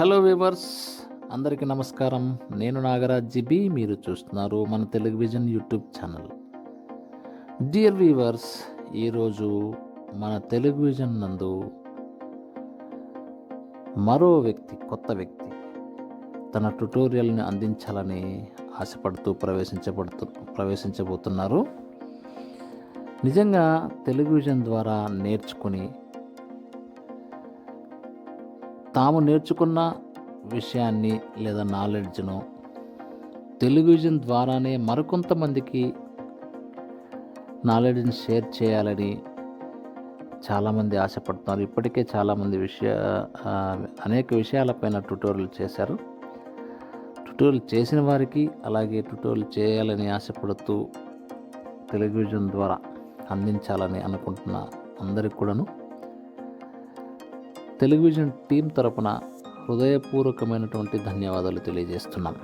Hello viewers అందరికీ నమస్కారం. నేను నాగరాజ్ జిబి మీరు చూస్తున్నారు మన Telugu vision YouTube channel. Dear viewers ఈరోజు మన తెలుగు విజన్ నందు మరో వ్యక్తి కొత్త వ్యక్తి తన ట్యుటోరియల్ని అందించాలని ఆశపడుతూ ప్రవేశించబడుతూ ప్రవేశించబోతున్నారు. నిజంగా తెలుగు విజన్ ద్వారా నేర్చుకుని తాము నేర్చుకున్న విషయాన్ని లేదా నాలెడ్జ్ను టెలివిజన్ ద్వారానే మరికొంతమందికి నాలెడ్జ్ని షేర్ చేయాలని చాలామంది ఆశపడుతున్నారు. ఇప్పటికే చాలామంది విషయ అనేక విషయాలపైన ట్యూటోరియల్ చేశారు. ట్యూటోరియల్ చేసిన వారికి అలాగే ట్యూటోరియల్ చేయాలని ఆశపడుతూ టెలివిజన్ ద్వారా అందించాలని అనుకుంటున్న అందరికి కూడాను టెలివిజన్ టీం తరపున హృదయపూర్వకమైనటువంటి ధన్యవాదాలు తెలియజేస్తున్నాం.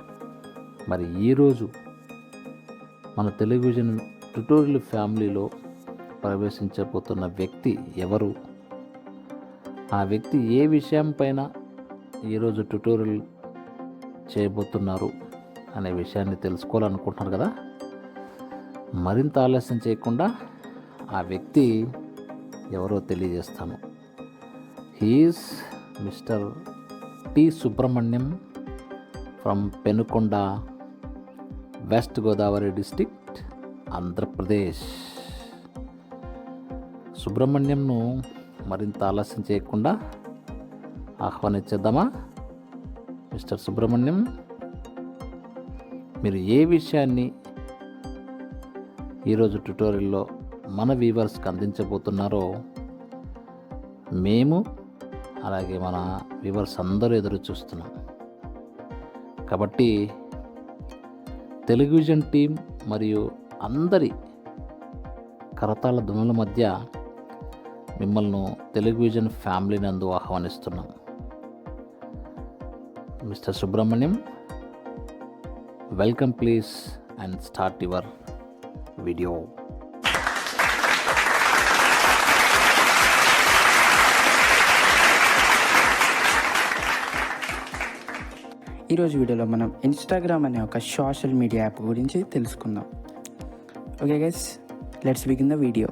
మరి ఈరోజు మన టెలివిజన్ ట్యుటోరియల్ ఫ్యామిలీలో ప్రవేశించబోతున్న వ్యక్తి ఎవరు? ఆ వ్యక్తి ఏ విషయం పైన ఈరోజు ట్యుటోరియల్ చేయబోతున్నారు అనే విషయాన్ని తెలుసుకోవాలనుకుంటున్నారు కదా? మరింత ఆలస్యం చేయకుండా ఆ వ్యక్తి ఎవరో తెలియజేస్తాను. He's mister T Subrahmanyam from Penukonda West Godavari district Andhra Pradesh. సుబ్రహ్మణ్యంను మరింత ఆలస్యం చేయకుండా ఆహ్వానించేద్దామా? మిస్టర్ సుబ్రహ్మణ్యం మీరు ఏ విషయాన్ని ఈరోజు ట్యుటోరియల్లో మన వీవర్స్కి అందించబోతున్నారో మేము అలాగే మన వ్యూవర్స్ అందరూ ఎదురు చూస్తున్నాం. కాబట్టి టెలివిజన్ టీం మరియు అందరి కరతాళ ధ్వనుల మధ్య మిమ్మల్ని టెలివిజన్ ఫ్యామిలీ నందు ఆహ్వానిస్తున్నాం. Mister Subrahmanyam welcome please and start your video. ఈరోజు వీడియోలో మనం ఇన్స్టాగ్రామ్ అనే ఒక సోషల్ మీడియా యాప్ గురించి తెలుసుకుందాం. Okay guys let's begin the video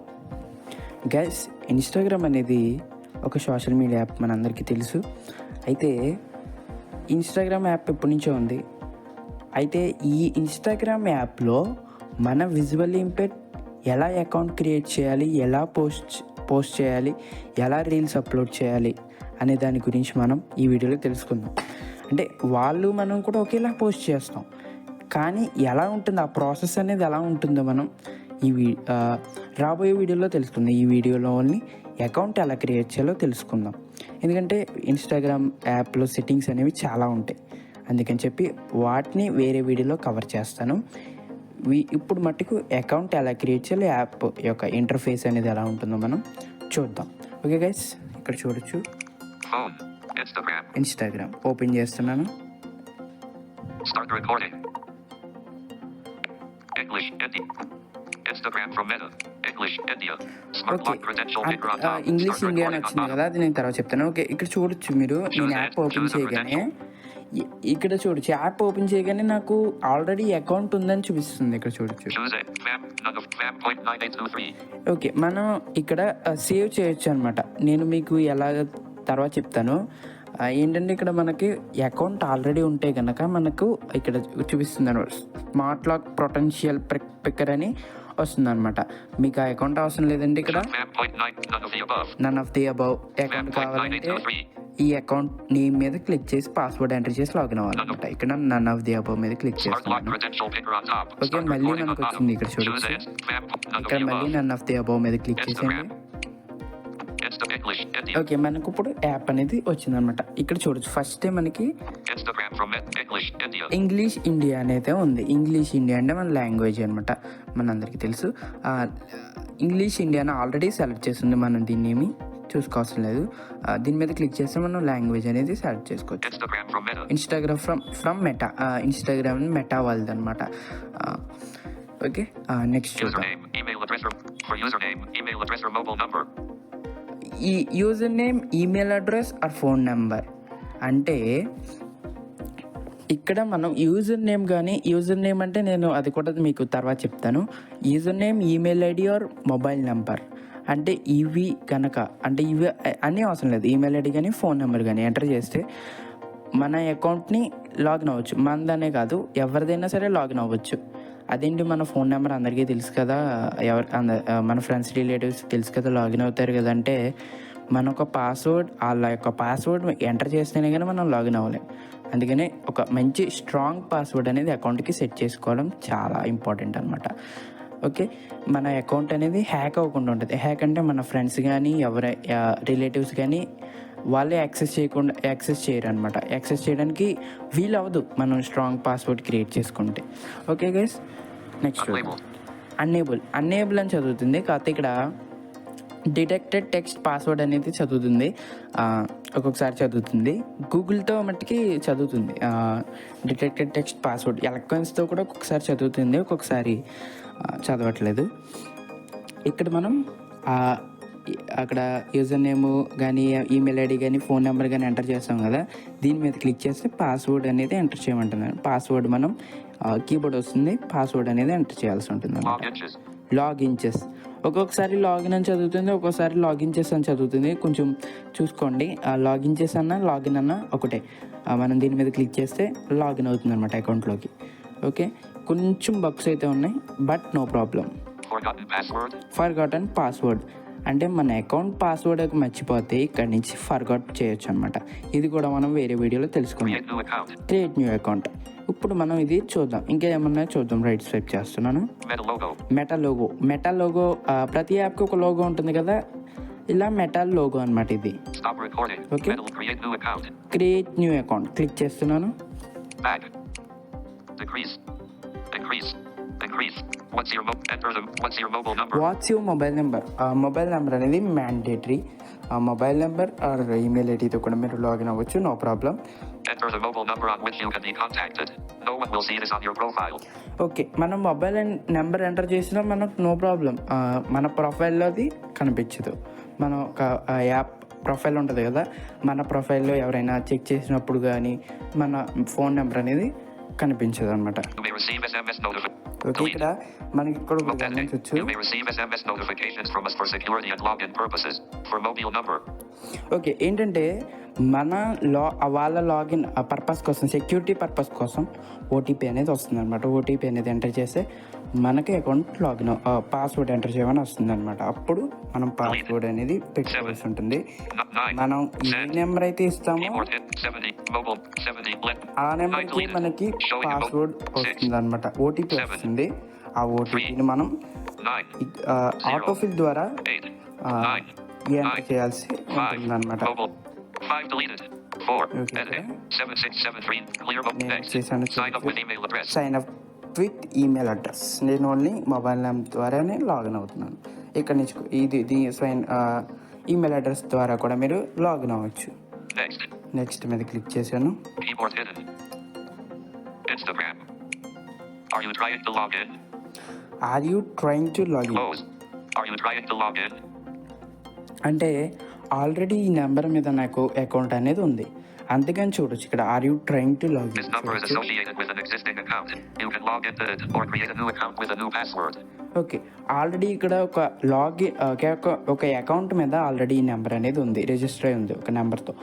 guys Instagram అనేది ఒక సోషల్ మీడియా యాప్ మనందరికీ తెలుసు. అయితే ఇన్స్టాగ్రామ్ యాప్ ఎప్పటి నుంచో ఉంది. అయితే ఈ ఇన్స్టాగ్రామ్ యాప్లో మన విజువల్ ఇంపెక్ట్ ఎలా అకౌంట్ క్రియేట్ చేయాలి ఎలా పోస్ట్ పోస్ట్ చేయాలి ఎలా రీల్స్ అప్లోడ్ చేయాలి అనే దాని గురించి మనం ఈ వీడియోలో తెలుసుకుందాం. అంటే వాళ్ళు మనం కూడా ఒకేలా పోస్ట్ చేస్తాం. కానీ ఎలా ఉంటుంది ఆ ప్రాసెస్ అనేది ఎలా ఉంటుందో మనం ఈ వీ రాబోయే వీడియోలో తెలుసుకుందాం. ఈ వీడియోలో ఓన్లీ అకౌంట్ ఎలా క్రియేట్ చేయాలో తెలుసుకుందాం. ఎందుకంటే ఇన్స్టాగ్రామ్ యాప్లో సెట్టింగ్స్ అనేవి చాలా ఉంటాయి. అందుకని చెప్పి వాటిని వేరే వీడియోలో కవర్ చేస్తాను. ఇప్పుడు మట్టుకు అకౌంట్ ఎలా క్రియేట్ చేయాలి యాప్ యొక్క ఇంటర్ఫేస్ అనేది ఎలా ఉంటుందో మనం చూద్దాం. ఓకే గైస్ ఇక్కడ చూడొచ్చు. ఇన్స్టాగ్రామ్ ఓపెన్ చేస్తున్నాను. ఇంగ్లీష్ ఇండియా అని వచ్చింది. కదా అది నేను తర్వాత చెప్తాను ఓకే ఇక్కడ చూడొచ్చు మీరు నేను యాప్ ఓపెన్ చేయగానే ఇక్కడ చూడొచ్చు యాప్ ఓపెన్ చేయగానే నాకు ఆల్రెడీ అకౌంట్ ఉందని చూపిస్తుంది ఇక్కడ చూడొచ్చు. ఓకే మనం ఇక్కడ సేవ్ చేయొచ్చు అనమాట నేను మీకు ఎలా తర్వాత చెప్తాను ఏంటంటే ఇక్కడ మనకి అకౌంట్ ఆల్రెడీ ఉంటే కనుక మనకు ఇక్కడ చూపిస్తుంది అనమాట స్మార్ట్ లాక్ పొటెన్షియల్ పిక్కర్ అని వస్తుంది అనమాట మీకు ఆ అకౌంట్ అవసరం లేదండి ఇక్కడ. None of the above Fam. Account కావాలంటే. ఈ అకౌంట్ నేమ్ మీద క్లిక్ చేసి పాస్వర్డ్ ఎంటర్ చేసి లాగిన్ అవ్వాలన్నమాట ఇక్కడ నన్ ఆఫ్ ది అబౌవ్ మీద క్లిక్ చేస్తున్నాను top. ఓకే మళ్ళీ మనకు. వచ్చింది ఇక్కడ చూడొచ్చు of ఇక్కడ మళ్ళీ. నన్ ఆఫ్ ది అబౌవ్ మీద క్లిక్ చేసేయండి. ఓకే మనకు ఇప్పుడు యాప్ అనేది వచ్చిందనమాట ఇక్కడ చూడొచ్చు. ఫస్ట్ మనకి. ఇంగ్లీష్ ఇండియా అనేది ఉంది. ఇంగ్లీష్ ఇండియా అంటే మన లాంగ్వేజ్ అనమాట మనందరికీ తెలుసు. ఇంగ్లీష్ ఇండియాని ఆల్రెడీ సెలెక్ట్ చేస్తుంది మనం దీన్ని ఏమి చూసుకోవాల్సిన లేదు. దీని మీద క్లిక్ చేస్తే మనం లాంగ్వేజ్ అనేది సెలెక్ట్ చేసుకోవచ్చు. Instagram from Meta. Instagram from from Meta Instagram Meta వాళ్ళది అనమాట ఓకే నెక్స్ట్ చూద్దాం. ఈ user name email address or phone number. అంటే ఇక్కడ మనం యూజర్ నేమ్ కానీ యూజర్ నేమ్ అంటే నేను అది కూడా మీకు తర్వాత చెప్తాను. User name email ID or mobile number. అంటే ఇవి కనుక అంటే ఇవి అన్నీ అవసరం లేదు. ఈమెయిల్ ఐడి కానీ ఫోన్ నెంబర్ కానీ ఎంటర్ చేస్తే మన అకౌంట్ని లాగిన్ అవ్వచ్చు. మనదనే కాదు ఎవరిదైనా సరే లాగిన్ అవ్వచ్చు. అదేంటి మన ఫోన్ నెంబర్ అందరికీ తెలుసు కదా? ఎవరి అంద మన ఫ్రెండ్స్ రిలేటివ్స్ తెలుసు కదా? లాగిన్ అవుతారు కదంటే మన ఒక పాస్వర్డ్ వాళ్ళ యొక్క పాస్వర్డ్ ఎంటర్ చేస్తేనే కానీ మనం లాగిన్ అవ్వలేం. అందుకని ఒక మంచి స్ట్రాంగ్ పాస్వర్డ్ అనేది అకౌంట్కి సెట్ చేసుకోవడం చాలా ఇంపార్టెంట్ అనమాట ఓకే? మన అకౌంట్ అనేది హ్యాక్ అవ్వకుండా ఉంటుంది. హ్యాక్ అంటే మన ఫ్రెండ్స్ కానీ ఎవరి రిలేటివ్స్ కానీ వాళ్ళే యాక్సెస్ చేయకుండా యాక్సెస్ చేయరు అనమాట యాక్సెస్ చేయడానికి వీలు అవ్వదు మనం స్ట్రాంగ్ పాస్వర్డ్ క్రియేట్ చేసుకుంటే. Okay guys next. Enable enable అని చదువుతుంది. కాకపోతే ఇక్కడ డిటెక్టెడ్ టెక్స్ట్ పాస్వర్డ్ అనేది చదువుతుంది. ఒక్కొక్కసారి చదువుతుంది. గూగుల్తో మట్టుకి చదువుతుంది. Detected text password. ఎలక్ట్రానిక్స్తో కూడా ఒక్కొక్కసారి చదువుతుంది. ఒక్కొక్కసారి చదవట్లేదు. ఇక్కడ మనం అక్కడ యూజర్ నేమ్ కానీ ఈమెయిల్ ఐడి కానీ ఫోన్ నెంబర్ కానీ ఎంటర్ చేస్తాం కదా. దీని మీద క్లిక్ చేస్తే పాస్వర్డ్ అనేది ఎంటర్ చేయమంటున్నాను పాస్వర్డ్ మనం కీబోర్డ్ వస్తుంది. పాస్వర్డ్ అనేది ఎంటర్ చేయాల్సి ఉంటుంది. Login chess. ఒక్కొక్కసారి లాగిన్ అని చదువుతుంది ఒక్కొక్కసారి లాగిన్ చెస్ అని చదువుతుంది. కొంచెం చూసుకోండి. ఆ లాగిన్ చెస్ అన్న లాగిన్ అన్న ఒకటే. మనం దీని మీద క్లిక్ చేస్తే లాగిన్ అవుతుంది అనమాట అకౌంట్లోకి. ఓకే? కొంచెం బగ్స్ అయితే ఉన్నాయి but no problem. Forgotten password అంటే మన అకౌంట్ పాస్వర్డ్ మర్చిపోతే ఇక్కడ నుంచి ఫర్గాట్ చేయొచ్చు అనమాట ఇది కూడా మనం వేరే వీడియోలో తెలుసుకుందాం. క్రియేట్ న్యూ అకౌంట్ ఇప్పుడు మనం ఇది చూద్దాం. ఇంకా ఏమన్నా చూద్దాం. రైట్ స్వైప్ చేస్తున్నాను. Meta logo. Meta logo Meta logo ప్రతి యాప్కి ఒక లోగో ఉంటుంది కదా? ఇలా మెటా లోగో అనమాట ఇది. Account. Create new account click చేస్తున్నాను. వాట్స్ యువర్ మొబైల్ నెంబర్ ఆ మొబైల్ నెంబర్ అనేది మ్యాండేటరీ ఆ మొబైల్ నెంబర్ ఆర్ ఈమెయిల్ ఐడితో కూడా మీరు లాగిన్ అవ్వచ్చు no problem Enter the mobile number on which you can be contacted. No one will see this on your profile. Okay మనం mobile number enter చేసినా మనకు no problem మన ప్రొఫైల్లో అది కనిపించదు. మనం ఒక యాప్ ప్రొఫైల్ ఉంటుంది కదా మన ప్రొఫైల్లో ఎవరైనా చెక్ చేసినప్పుడు కానీ మన ఫోన్ నెంబర్ అనేది కనిపించదు అనమాట You may receive SMS notifications. Okay ఇక్కడ మనకి ఇక్కడ ఒక గమనించవచ్చు You may receive SMS notifications from us for security and login purposes. For mobile number, okay ఏంటంటే మన లా వాళ్ళ లాగిన్ పర్పస్ కోసం సెక్యూరిటీ పర్పస్ కోసం ఓటీపీ అనేది వస్తుంది అనమాట ఓటీపీ అనేది ఎంటర్ చేస్తే మనకి అకౌంట్ లాగిన్ పాస్వర్డ్ ఎంటర్ చేయమని వస్తుంది అనమాట అప్పుడు మనం పాస్వర్డ్ అనేది పెట్టుకోవాల్సి ఉంటుంది. మనం ఏ. నెంబర్ అయితే ఇస్తామో Keyboard hit 70. Mobile 70. Let. ఆ నెంబర్కి. మనకి పాస్వర్డ్. వస్తుంది అనమాట ఓటీపీ. వస్తుంది ఆ ఓటీపీని మనం. ఆటోఫిల్ ద్వారా. ఎంటర్. చేయాల్సి. ఉంటుంది అనమాట. Five deleted. Four. Okay, Editing. sir. Seven six seven three. Clear Next. Sign up with email address. Sign up with email address నేను ఓన్లీ మొబైల్ నెంబర్ ద్వారానే లాగిన్ అవుతున్నాను ఇక్కడ నుంచి ఇది ఇది సైన్ ఈమెయిల్ అడ్రస్ ద్వారా కూడా మీరు లాగిన్ అవ్వచ్చు Next. నెక్స్ట్ మీద క్లిక్ చేశాను Keyboard hidden. Instagram. Are you trying to log in? Are you trying to login Close. Are you trying to log in? అంటే ఆల్రెడీ ఈ నెంబర్ మీద నాకు అకౌంట్ అనేది ఉంది. అందుకని చూడొచ్చు ఇక్కడ are you trying to login. Okay already ఇక్కడ ఒక లాగిన్ ఒక ఒక అకౌంట్ మీద ఆల్రెడీ ఈ నెంబర్ అనేది ఉంది. రిజిస్టర్ అయి ఉంది ఒక నెంబర్తో.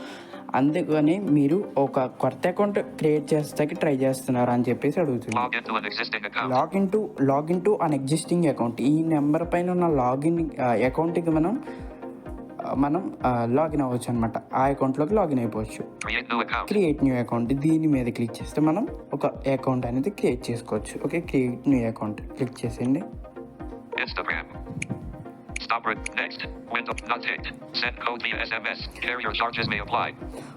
అందుకని మీరు ఒక కొత్త అకౌంట్ క్రియేట్ చేస్తాకి ట్రై చేస్తున్నారు అని చెప్పేసి account. Login to login to an existing account ఈ నెంబర్ పైన ఉన్న లాగిన్ అకౌంట్కి మనం ఆ, మనం లాగిన్ అవ్వచ్చు అనమాట ఆ అకౌంట్లోకి లాగిన్ అయిపోవచ్చు. క్రియేట్ న్యూ అకౌంట్ దీని మీద క్లిక్ చేస్తే మనం ఒక అకౌంట్ అనేది క్రియేట్ చేసుకోవచ్చు. Okay create new account click చేసేయండి.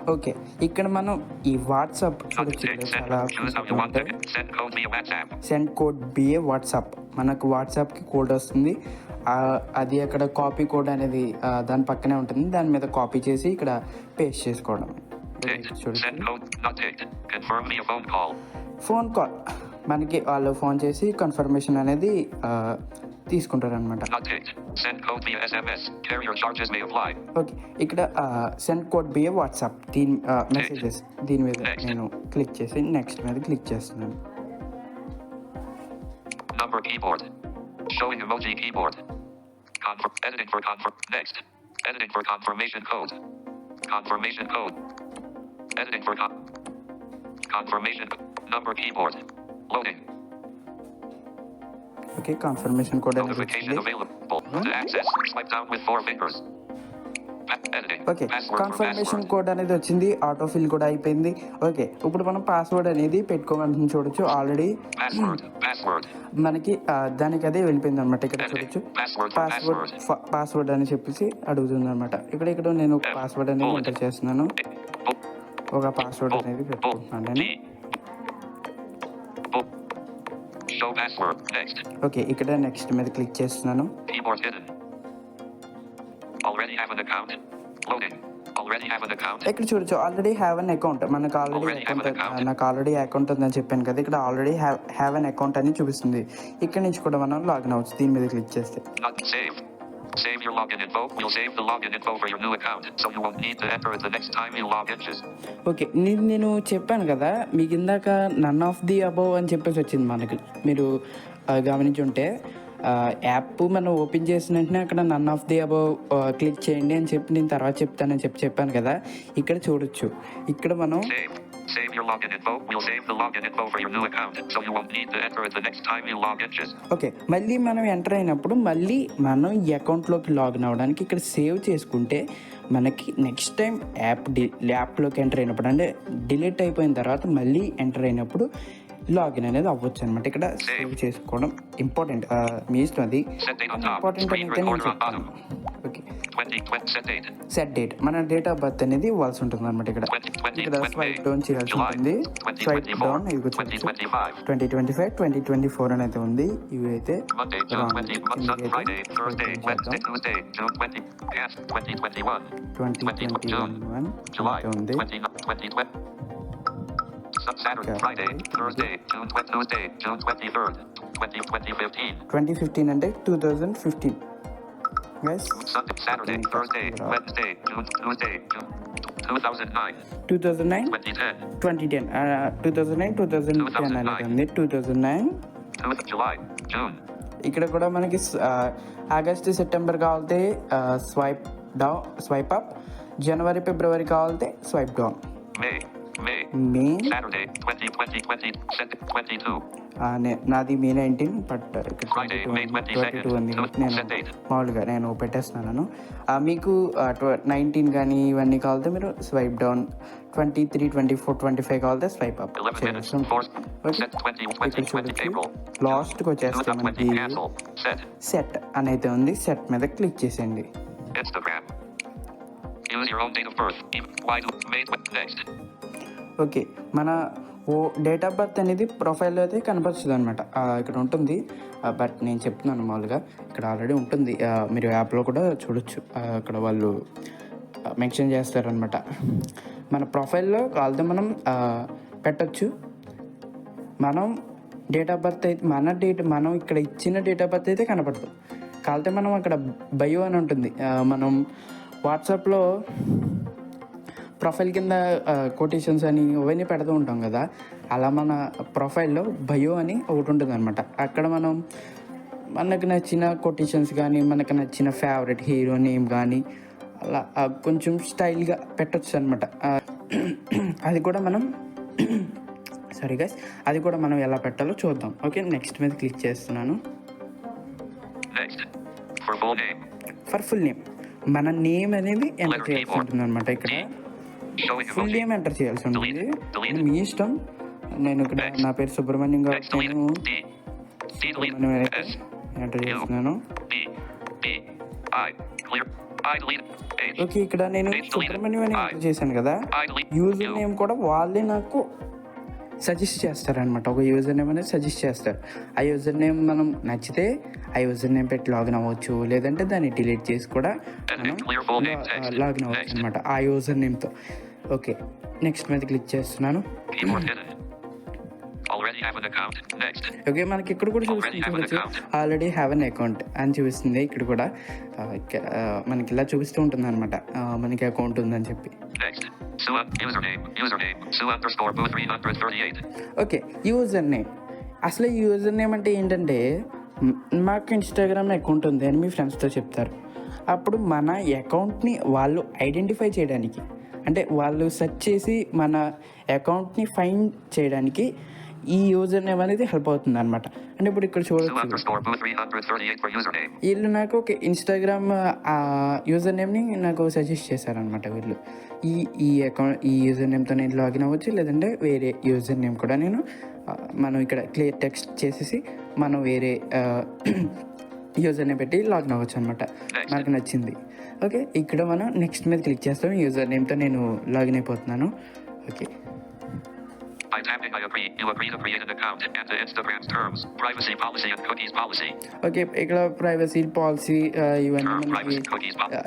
ఓకే ఇక్కడ మనం ఈ WhatsApp. Send code via WhatsApp మనకు వాట్సాప్కి కోడ్ వస్తుంది. అది అక్కడ కాపీ కోడ్ అనేది దాని పక్కనే ఉంటుంది. దాని మీద కాపీ చేసి ఇక్కడ పేస్ట్ చేసుకోవడం. ఫోన్ కాల్ మనకి వాళ్ళు ఫోన్ చేసి కన్ఫర్మేషన్ అనేది తీసుకుంటారు అనమాట. ఓకే. ఇక్కడ సెండ్ కోడ్ బిఏ వాట్సాప్ దీని మెసేజెస్ దీని మీద. నేను క్లిక్ చేసి నెక్స్ట్ మీద క్లిక్ చేస్తున్నాను. Showing emoji keyboard. Confirm. Editing for confirm. Next. Editing for confirmation code. Confirmation code. Editing for con- confirmation number keyboard. Loading. Okay, confirmation code. Notification available. To access, swipe down with four fingers. Okay confirmation. Code అనేది వచ్చింది auto fill కూడా అయిపోయింది okay ఇప్పుడు మనం password అనేది పెట్టుకోవాలని చూడొచ్చు already. మనకి దానికి అదే వెళ్ళిపోయింది అనమాట ఇక్కడ చూడొచ్చు. పాస్వర్డ్. పాస్వర్డ్ అని చెప్పేసి అడుగుతుంది అనమాట ఇక్కడ ఇక్కడ నేను ఒక పాస్వర్డ్ అనేది ఎంటర్ చేస్తున్నాను Book. ఒక పాస్వర్డ్ అనేది పెట్టుకుంటున్నాను నేను. ఓకే ఇక్కడ నెక్స్ట్ మీద క్లిక్ చేస్తున్నాను. Already have an account. Loading. Already have an account. ఇక్కడ చూడొచ్చు ఆల్రెడీ హ్యావ్ అన్ అకౌంట్ మనకు ఆల్రెడీ అకౌంట్. నాకు ఆల్రెడీ అకౌంట్ ఉందని చెప్పాను కదా ఇక్కడ ఆల్రెడీ హ్యావ్ అన్ అకౌంట్ అని చూపిస్తుంది ఇక్కడ నుంచి కూడా మనం లాగిన్ అవ్వచ్చు దీని మీద క్లిక్ చేస్తే save. Your login info. We'll save the login info for your new account, so you won't need to enter it the next time you log in. Okay నేను నేను చెప్పాను కదా మీకు ఇందాక నన్ ఆఫ్ ది అబౌవ్ అని చెప్పేసి వచ్చింది మనకి మీరు ఆ, గమనించి ఉంటే యాప్ మనం ఓపెన్ చేసిన వెంటనే అక్కడ none of the above click చేయండి అని చెప్పి నేను తర్వాత చెప్తానని చెప్పి చెప్పాను కదా. ఇక్కడ చూడొచ్చు. ఇక్కడ మనం ఓకే మళ్ళీ మనం ఎంటర్ అయినప్పుడు మళ్ళీ మనం ఈ అకౌంట్లోకి లాగిన్ అవ్వడానికి ఇక్కడ సేవ్ చేసుకుంటే మనకి నెక్స్ట్ టైం యాప్ డి యాప్లోకి ఎంటర్ అయినప్పుడు అంటే డిలీట్ అయిపోయిన తర్వాత మళ్ళీ ఎంటర్ అయినప్పుడు లాగిన్ అనేది అవ్వచ్చు అనమాట ఇక్కడ సేవ్ చేసుకోవడం ఇంపార్టెంట్. మీ ఇష్టం అది. ఇంపార్టెంట్ అయితే. Okay. 20, 20 set date. Set date మన డేట్ ఆఫ్ బర్త్ అనేది ఇవ్వాల్సి ఉంటుంది అనమాట ఇక్కడ 20, 20, ఇక్కడ 20, స్వైప్ డౌన్ చేయాల్సి ఉంటుంది. స్వైప్ 2024, డౌన్ ఇది చూడొచ్చు 2025. Twenty twenty five twenty twenty four అని అయితే ఉంది. ఇవి అయితే Monday, June wrong. 20, Mon- కిందకి అయితే Friday, Thursday, కొంచెం Wednesday, చేద్దాం. Tuesday, June 20, yes, 2021, twenty twenty one ఉంది 20, 2020. Sun- Saturday, Okay. Friday, Thursday, June 20, Tuesday, June 23rd, 20, 2015. Twenty fifteen అంటే two thousand fifteen guys Sunday, Saturday, Okay, Thursday, yeah. Wednesday, June, Tuesday, June 2009, two thousand nine 2010, twenty ten two thousand nine two thousand ten అనేది ఉంది two thousand nine Two- July, June, ఇక్కడ కూడా మనకి August September కావాలితే swipe down swipe up జనవరి ఫిబ్రవరి కావాలితే swipe down May, May, May Saturday, 20, 20, 20, set 22, ఆ, నే- నాది May nineteen but twenty 22nd. Two ఉంది. నేను. మామూలుగా నేను పెట్టేస్తున్నాను మీకు నైన్టీన్ కానీ ఇవన్నీ కావాలితే మీరు swipe down twenty three twenty four twenty five కావాలితే swipe up 11 minutes, చేయాల్సి four, ఉంటుంది set 20, ఇక్కడ 20, 20 చూడొచ్చు April, లాస్ట్కి వచ్చేస్తే 2020, మనకి cancel, set, సెట్ అనేది ఉంది. సెట్ మీద క్లిక్ చేసేయండి. Use your own date of birth. Why do, May, next, okay. మన ఓ డేట్ ఆఫ్ బర్త్ అనేది ప్రొఫైల్లో అయితే కనపరుస్తుంది అనమాట ఇక్కడ ఉంటుంది. బట్ నేను చెప్తున్నాను మామూలుగా. ఇక్కడ ఆల్రెడీ ఉంటుంది. మీరు యాప్లో కూడా చూడొచ్చు. అక్కడ వాళ్ళు మెన్షన్ చేస్తారనమాట మన ప్రొఫైల్లో వాళ్ళతో మనం పెట్టచ్చు పెట్టొచ్చు. మనం డేట్ ఆఫ్ బర్త్ అయితే మన డేట్ మనం ఇక్కడ ఇచ్చిన డేట్ ఆఫ్ బర్త్ అయితే కనపడదు. కాకపోతే మనం అక్కడ బయో అని ఉంటుంది. మనం వాట్సాప్లో ప్రొఫైల్ కింద కొటేషన్స్ అని అవన్నీ పెడుతూ ఉంటాం కదా అలా మన ప్రొఫైల్లో బయో అని ఒకటి ఉంటుంది అనమాట అక్కడ మనం మనకు నచ్చిన కొటేషన్స్ కానీ మనకు నచ్చిన ఫేవరెట్ హీరో నేమ్ కానీ అలా కొంచెం స్టైల్గా పెట్టచ్చు అనమాట అది కూడా మనం సారీ గైస్ అది కూడా మనం ఎలా పెట్టాలో చూద్దాం. ఓకే నెక్స్ట్ మీద క్లిక్ చేస్తున్నాను. ఫర్ ఫుల్ నేమ్ మన నేమ్ అనేది ఎంటర్. ఉంటుంది అనమాట ఇక్కడ. ఫుల్ నేమ్ ఎంటర్ చేయాల్సి ఉంటుంది. మీ ఇష్టం. నేను ఇక్కడ నా పేరు సుబ్రహ్మణ్యం కాబట్టి నేను ఎంటర్ చేస్తున్నాను. ఓకే ఇక్కడ నేను. సుబ్రహ్మణ్యం అని ఎంటర్ చేశాను కదా. యూజర్ నేమ్ కూడా వాళ్ళే నాకు సజెస్ట్ చేస్తారనమాట ఒక యూజర్ నేమ్ అనేది సజెస్ట్ చేస్తారు. ఆ యూజర్ నేమ్ మనం నచ్చితే ఆ యూజర్ నేమ్ పెట్టి లాగిన్ అవ్వచ్చు. లేదంటే దాన్ని డిలీట్ చేసి కూడా మనం. లాగిన్ అవ్వచ్చు. అనమాట ఆ యూజర్ నేమ్తో. ఓకే. నెక్స్ట్ మీద క్లిక్ చేస్తున్నాను. ఓకే మనకి ఇక్కడ కూడా చూడొచ్చు. ఆల్రెడీ హ్యావ్ అన్ అకౌంట్ అని చూపిస్తుంది ఇక్కడ కూడా. మనకి ఇలా చూపిస్తూ ఉంటుంది అనమాట మనకి అకౌంట్ ఉందని చెప్పి. Next. Sue username. Username. Sue underscore boo 338. Okay user name అసలు యూజర్ నేమ్ అంటే ఏంటంటే మాకు ఇన్స్టాగ్రామ్ అకౌంట్ ఉంది అని మీ ఫ్రెండ్స్తో చెప్తారు. అప్పుడు మన అకౌంట్ని వాళ్ళు ఐడెంటిఫై చేయడానికి అంటే వాళ్ళు సెర్చ్ చేసి మన అకౌంట్ని ఫైండ్ చేయడానికి ఈ యూజర్ నేమ్ అనేది హెల్ప్ అవుతుంది అనమాట అంటే ఇప్పుడు ఇక్కడ Sue చూడొచ్చు. underscore boo 338 for username. వీళ్ళు నాకు ఒక ఇన్స్టాగ్రామ్ యూజర్ నేమ్ని నాకు సజెస్ట్ చేశారనమాట వీళ్ళు. ఈ ఈ అకౌంట్ ఈ యూజర్ నేమ్తో నేను లాగిన్ అవ్వచ్చు లేదంటే వేరే యూజర్ నేమ్ కూడా నేను మనం ఇక్కడ క్లియర్ టెక్స్ట్ చేసేసి మనం వేరే యూజర్ నేమ్ పెట్టి లాగిన్ అవ్వచ్చు అనమాట నాకు నచ్చింది. ఓకే ఇక్కడ మనం నెక్స్ట్ మీద క్లిక్ చేస్తాం. యూజర్ నేమ్తో నేను లాగిన్ అయిపోతున్నాను. ఓకే ఓకే ఇక్కడ ప్రైవసీ పాలసీ ఇవన్నీ మనకి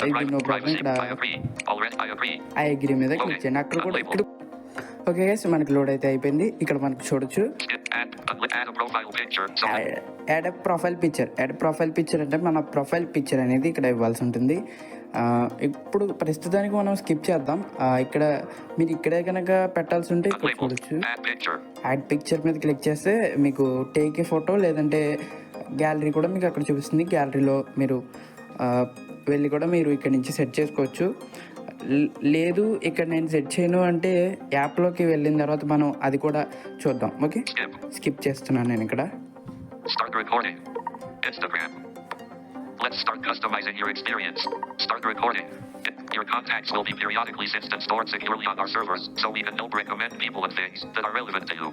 ఇది నో ప్రాబ్లం privacy. ఇక్కడ I agree. Already, I agree. I agree మీద క్లిక్ చేయండి అక్కడ కూడా ఇక్కడ ఓకే గైస్ మనకి లోడ్ అయితే అయిపోయింది ఇక్కడ మనకి చూడొచ్చు. Add profile picture add profile picture అంటే మన ప్రొఫైల్ పిక్చర్ అనేది ఇక్కడ ఇవ్వాల్సి ఉంటుంది ఇప్పుడు ప్రస్తుతానికి మనం స్కిప్ చేద్దాం ఇక్కడ మీరు ఇక్కడే కనుక పెట్టాల్సి ఉంటే ఇక్కడ. చూడొచ్చు. యాడ్ పిక్చర్ మీద క్లిక్ చేస్తే మీకు టేక్ ఏ ఫోటో లేదంటే గ్యాలరీ కూడా మీకు అక్కడ చూపిస్తుంది గ్యాలరీలో మీరు వెళ్ళి కూడా మీరు ఇక్కడ నుంచి సెట్ చేసుకోవచ్చు లేదు ఇక్కడ నేను సెట్ చేయను అంటే యాప్లోకి వెళ్ళిన తర్వాత మనం అది కూడా చూద్దాం ఓకే. స్కిప్ చేస్తున్నాను నేను ఇక్కడ. Let's start customizing your experience. Start recording. Your contacts will be periodically synced and stored securely on our servers, so we can help recommend people and things that are relevant to you.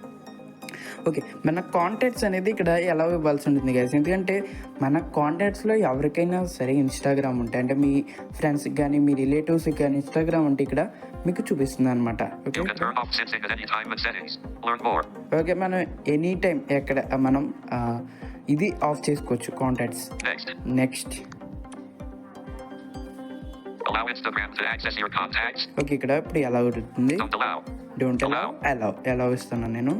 Okay మన contacts అనేది ఇక్కడ ఎలా ఇవ్వాల్సి ఉంటుంది guys ఎందుకంటే మన కాంటాక్ట్స్లో ఎవరికైనా సరే ఇన్స్టాగ్రామ్ ఉంటే అంటే మీ ఫ్రెండ్స్కి కానీ మీ రిలేటివ్స్కి కానీ ఇన్స్టాగ్రామ్ ఉంటే ఇక్కడ మీకు చూపిస్తుంది అనమాట ఓకే మనం ఎనీ టైం ఎక్కడ మనం ఇది ఆఫ్ చేసుకోవచ్చు కాంటాక్ట్స్. నెక్స్ట్. ఓకే ఇక్కడ ఇప్పుడు ఎలా ఉంటుంది. డోంట్ ఎలా ఎలా ఎలా ఇస్తున్నాను నేను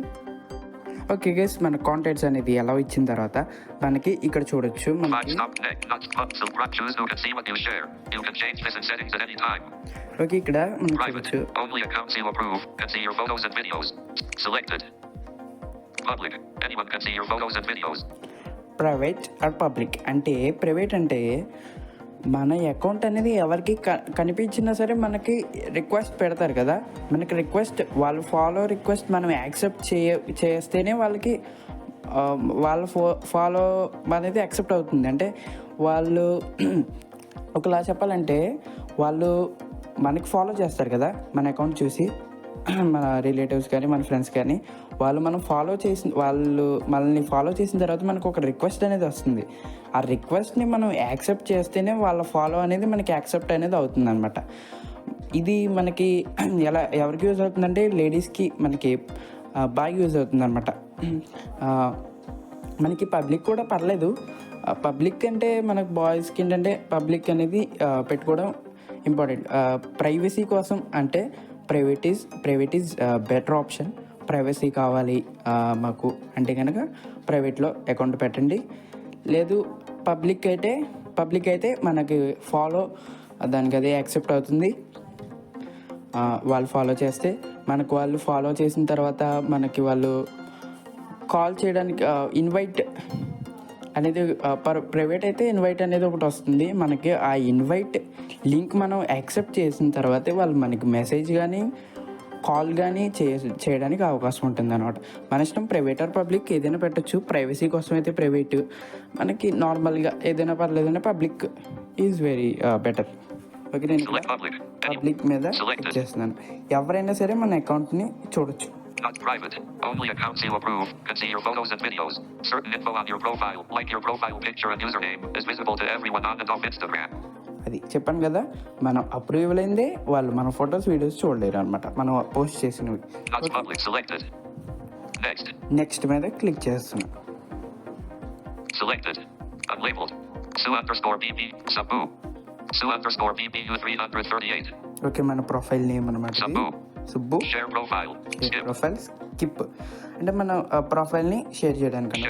ఓకే గైస్ మన కాంటాక్ట్స్ అనేది ఎలా ఇచ్చిన తర్వాత మనకి ఇక్కడ చూడొచ్చు. ఓకే ఇక్కడ. చూడొచ్చు ప్రైవేట్ ఆర్ పబ్లిక్? అంటే ప్రైవేట్ అంటే మన అకౌంట్ అనేది ఎవరికి క కనిపించినా సరే మనకి రిక్వెస్ట్ పెడతారు కదా. మనకి రిక్వెస్ట్ వాళ్ళు ఫాలో రిక్వెస్ట్ మనం యాక్సెప్ట్ చేయ చేస్తేనే వాళ్ళకి వాళ్ళ ఫో ఫాలో అనేది యాక్సెప్ట్ అవుతుంది. అంటే వాళ్ళు ఒకలా చెప్పాలంటే వాళ్ళు మనకి ఫాలో చేస్తారు కదా మన అకౌంట్ చూసి మన రిలేటివ్స్ కానీ మన ఫ్రెండ్స్ కానీ. వాళ్ళు మనం ఫాలో చేసిన వాళ్ళు మనల్ని ఫాలో చేసిన తర్వాత మనకు ఒక రిక్వెస్ట్ అనేది వస్తుంది. ఆ రిక్వెస్ట్ని మనం యాక్సెప్ట్ చేస్తేనే వాళ్ళ ఫాలో అనేది మనకి యాక్సెప్ట్ అనేది అవుతుంది అనమాట ఇది మనకి ఎలా ఎవరికి యూజ్ అవుతుందంటే లేడీస్కి మనకి బాగా యూజ్ అవుతుంది అనమాట మనకి పబ్లిక్ కూడా పర్లేదు. పబ్లిక్ అంటే మనకు బాయ్స్కి ఏంటంటే పబ్లిక్ అనేది పెట్టుకోవడం ఇంపార్టెంట్ ప్రైవసీ కోసం అంటే private is private is better option privacy కావాలి మాకు. అంటే కనుక ప్రైవేట్లో అకౌంట్ పెట్టండి. లేదు పబ్లిక్ అయితే పబ్లిక్ అయితే మనకి ఫాలో దానికి అదే యాక్సెప్ట్ అవుతుంది. వాళ్ళు ఫాలో చేస్తే మనకు వాళ్ళు ఫాలో చేసిన తర్వాత మనకి వాళ్ళు కాల్ చేయడానికి ఇన్వైట్ అనేది పర్ ప్రైవేట్ అయితే ఇన్వైట్ అనేది ఒకటి వస్తుంది. మనకి ఆ ఇన్వైట్ లింక్ మనం యాక్సెప్ట్ చేసిన తర్వాతే వాళ్ళు మనకి మెసేజ్ కానీ కాల్ కానీ చే చేయడానికి అవకాశం ఉంటుంది అనమాట మన ఇష్టం ప్రైవేట్ ఆర్ పబ్లిక్ ఏదైనా పెట్టచ్చు ప్రైవసీ కోసం అయితే ప్రైవేట్ మనకి నార్మల్గా ఏదైనా పర్లేదన్నా public is very better okay నేను పబ్లిక్ మీద చేస్తున్నాను ఎవరైనా సరే మన అకౌంట్ని చూడొచ్చు not private. Only accounts you approve can see your photos and videos. Certain info on your profile, like your profile picture and username, is visible to everyone on and off Instagram. అది చెప్పాను కదా మనం approval అయిందే వాళ్ళు మన photos videos చూడలేరు అనమాట మనం పోస్ట్ చేసినవి. నెక్స్ట్ మీద క్లిక్ చేస్తున్నాం Selected. Unlabeled. Sue underscore BB. Sabu. Sue underscore BBU 338. Okay మన ప్రొఫైల్ నేమ్ అనమాట. సుబ్బు. ప్రొఫైల్ స్కిప్ అంటే మన ప్రొఫైల్ని షేర్ చేయడానికి.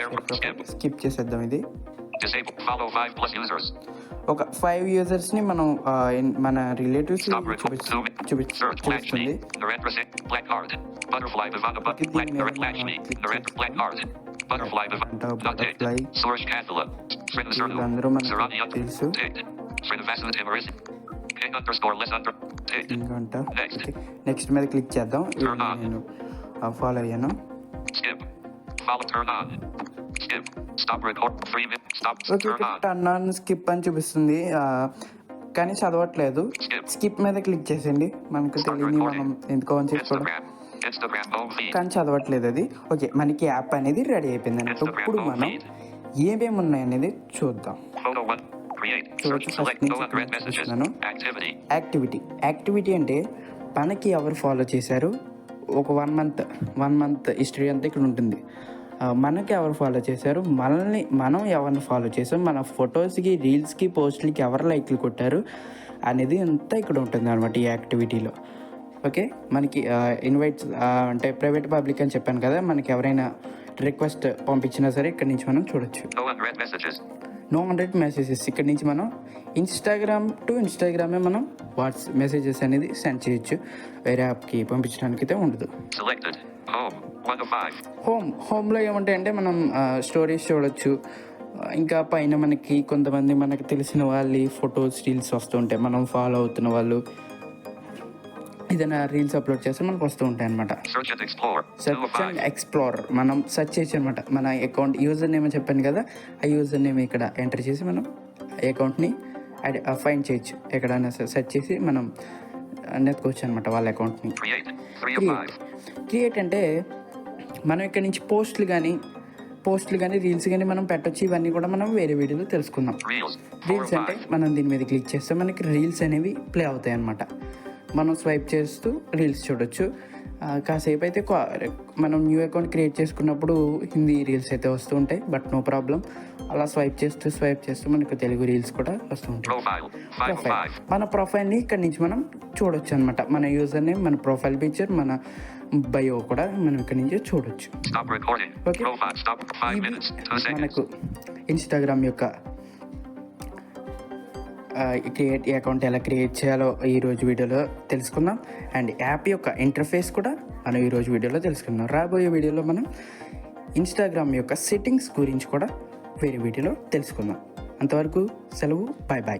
స్కిప్ చేసేద్దాం ఇది Disable. Follow 5 plus users. ఒక ఫైవ్ యూజర్స్ని మనం ఆ, ఇన్- మన రిలేటివ్స్. చూపిస్తుంది Kathala. Srinivasulu. వీళ్ళందరూ మనకు తెలుసు. ఇంకంట. నెక్స్ట్ మీద క్లిక్ చేద్దాం. నేను ఫాలో అయ్యాను స్కిప్ అని చూపిస్తుంది. కానీ చదవట్లేదు. స్కిప్ మీద క్లిక్ చేసేయండి. మనకు తెలియని మనం ఎందుకో అని చెప్పుకోవడం కానీ చదవట్లేదు అది. ఓకే మనకి యాప్ అనేది రెడీ అయిపోయింది అంటే ఇప్పుడు మనం ఏమేమి ఉన్నాయనేది చూద్దాం. యాక్టివిటీ యాక్టివిటీ అంటే మనకి ఎవరు ఫాలో చేశారు? ఒక one month one month history అంతా ఇక్కడ ఉంటుంది. మనకి ఎవరు ఫాలో చేశారు? మనల్ని మనం ఎవరిని ఫాలో చేసాం మన ఫొటోస్కి రీల్స్కి పోస్ట్లకి ఎవరు లైక్లు కొట్టారు అనేది అంతా ఇక్కడ ఉంటుంది అనమాట ఈ యాక్టివిటీలో ఓకే మనకి ఇన్వైట్స్ అంటే ప్రైవేట్ పబ్లిక్ అని చెప్పాను కదా మనకి ఎవరైనా రిక్వెస్ట్ పంపించినా సరే ఇక్కడ నుంచి మనం చూడొచ్చు. నో హండ్రెడ్ మెసేజెస్ ఇక్కడ నుంచి మనం ఇన్స్టాగ్రామ్ టు ఇన్స్టాగ్రామే మనం వాట్స్ మెసేజెస్ అనేది సెండ్ చేయొచ్చు. వేరే యాప్కి పంపించడానికి అయితే ఉండదు. హోమ్ హోమ్లో ఏముంటాయంటే మనం స్టోరీస్ చూడొచ్చు. ఇంకా పైన మనకి కొంతమంది మనకి తెలిసిన వాళ్ళ ఫొటోస్ రీల్స్ వస్తుంటాయి మనం ఫాలో అవుతున్న వాళ్ళు ఏదైనా రీల్స్ అప్లోడ్ చేస్తే మనకు వస్తూ ఉంటాయి అనమాట సెర్చ్. అండ్ ఎక్స్ప్లోర్ మనం సెర్చ్ చేసి అనమాట మన అకౌంట్ యూజర్ నేమ్ చెప్పాను కదా ఆ యూజర్ నేమ్ ఇక్కడ ఎంటర్ చేసి మనం అకౌంట్ని ఫైండ్ చేయొచ్చు. ఎక్కడైనా సెర్చ్ చేసి మనం నెత్తుకోవచ్చు అనమాట వాళ్ళ అకౌంట్ని. క్రియేట్ అంటే మనం ఇక్కడ నుంచి పోస్టులు కానీ పోస్టులు కానీ రీల్స్ కానీ మనం పెట్టొచ్చు. ఇవన్నీ కూడా మనం వేరే వీడియోలో తెలుసుకుందాం. రీల్స్. అంటే. మనం దీని మీద క్లిక్ చేస్తే మనకి రీల్స్ అనేవి ప్లే అవుతాయి అన్నమాట. మనం స్వైప్ చేస్తూ రీల్స్ చూడొచ్చు. కాసేపు అయితే మనం న్యూ అకౌంట్ క్రియేట్ చేసుకున్నప్పుడు హిందీ రీల్స్ అయితే వస్తూ ఉంటాయి. But no problem. అలా స్వైప్ చేస్తూ స్వైప్ చేస్తూ మనకు తెలుగు రీల్స్ కూడా వస్తూ ఉంటాయి. Profile five. మన ప్రొఫైల్ని ఇక్కడ నుంచి మనం చూడొచ్చు అనమాట మన యూజర్ నేమ్ మన ప్రొఫైల్ పిక్చర్ మన బయో కూడా మనం ఇక్కడ నుంచి చూడొచ్చు. Two seconds. మనకు ఇన్స్టాగ్రామ్ యొక్క క్రియేట్ అకౌంట్ ఎలా క్రియేట్ చేయాలో ఈ రోజు వీడియోలో తెలుసుకుందాం. అండ్ యాప్ యొక్క ఇంటర్ఫేస్ కూడా మనం ఈ రోజు వీడియోలో తెలుసుకుందాం. రాబోయే వీడియోలో మనం ఇన్స్టాగ్రామ్ యొక్క సెట్టింగ్స్ గురించి కూడా వేరే వీడియోలో తెలుసుకుందాం. అంతవరకు సెలవు బాయ్ బాయ్.